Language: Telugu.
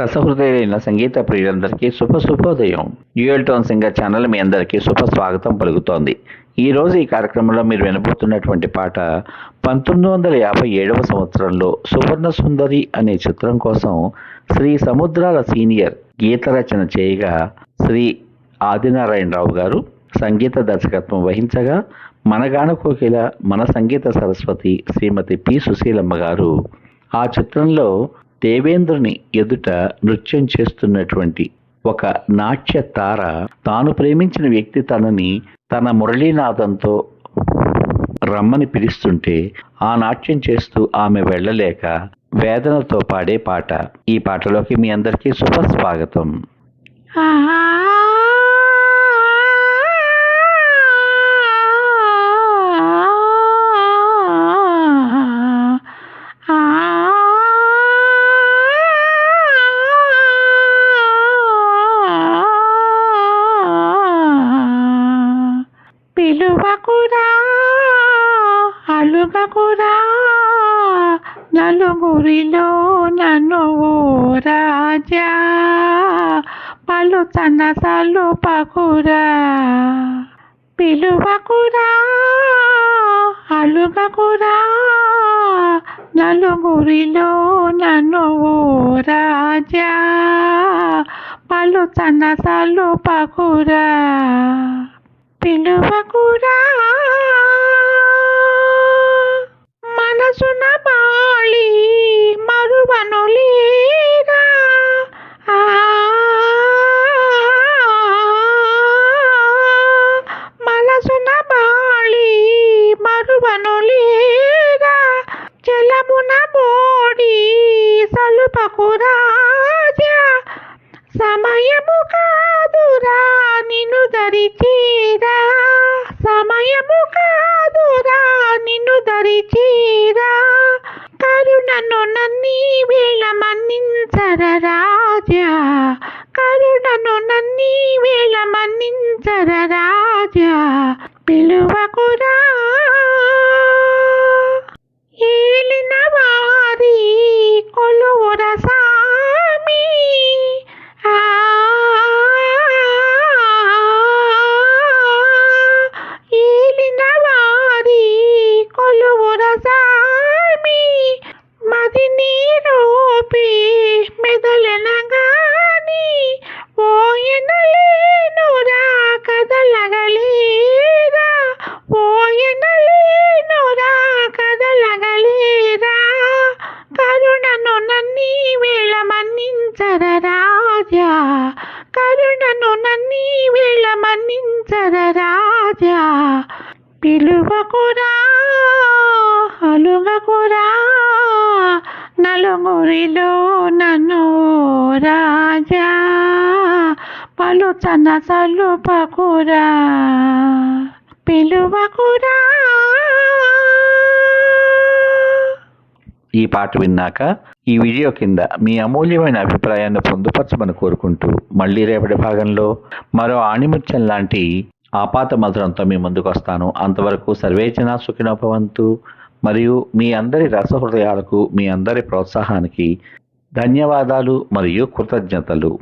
రసహృదయులైన సంగీత ప్రియులందరికీ శుభ శుభోదయం. డ్యూయల్ టోన్ సింగర్ ఛానల్ మీ అందరికీ శుభ స్వాగతం పలుకుతోంది. ఈరోజు ఈ కార్యక్రమంలో మీరు వినబోతున్నటువంటి పాట పంతొమ్మిది వందల యాభై ఏడవ సంవత్సరంలో సువర్ణ సుందరి అనే చిత్రం కోసం శ్రీ సముద్రాల సీనియర్ గీత రచన చేయగా శ్రీ ఆదినారాయణరావు గారు సంగీత దర్శకత్వం వహించగా మన కోకిల మన సంగీత సరస్వతి శ్రీమతి పి సుశీలమ్మ గారు ఆ చిత్రంలో దేవేంద్రుని ఎదుట నృత్యం చేస్తున్నటువంటి ఒక నాట్య తార తాను ప్రేమించిన వ్యక్తి తనని తన మురళీనాదంతో రమ్మని పిలుస్తుంటే ఆ నాట్యం చేస్తూ ఆమె వెళ్ళలేక వేదనతో పాడే పాట. ఈ పాటలోకి మీ అందరికీ శుభస్వాగతం స్వాగతం అలుగకురా నలుగురిలో నన్ను ఓ రాజా పలు తన పకురా పిలువకురా అలుగకురా నలుగురిలో నన్ను ఓ రాజా పలు తన పకురా పిలువకురా. మనసున బాళి మరువను లేరా. మనసున బాళి మరువను లేరా. జలమున బోడి సలుపకురాజా సమయము కాదురా నిన్ను దరిచీరా. సమయము కాదురా నిన్ను దరిచీరా. కరుణను నన్ని వేళ మన్నించర రాజా. కరుణను నన్ని వేళ మన్నించర రాజా. పిలువ రాజా కరుణను నన్నీ వేళ మన్నించర రాజా. పిలువకురా అలుగకురా నలుగురిలో నన్ను రాజా. పలు తనసలు పకురా పిలువకురా ఈ పాట విన్నాక ఈ వీడియో కింద మీ అమూల్యమైన అభిప్రాయాన్ని పొందుపరచమని కోరుకుంటూ మళ్ళీ రేపటి భాగంలో మరో ఆణిముత్యం లాంటి ఆపాత మధురంతో మీ ముందుకు వస్తాను. అంతవరకు సర్వేచన సుఖినోపవంతు మరియు మీ అందరి రసహృదయాలకు మీ అందరి ప్రోత్సాహానికి ధన్యవాదాలు మరియు కృతజ్ఞతలు.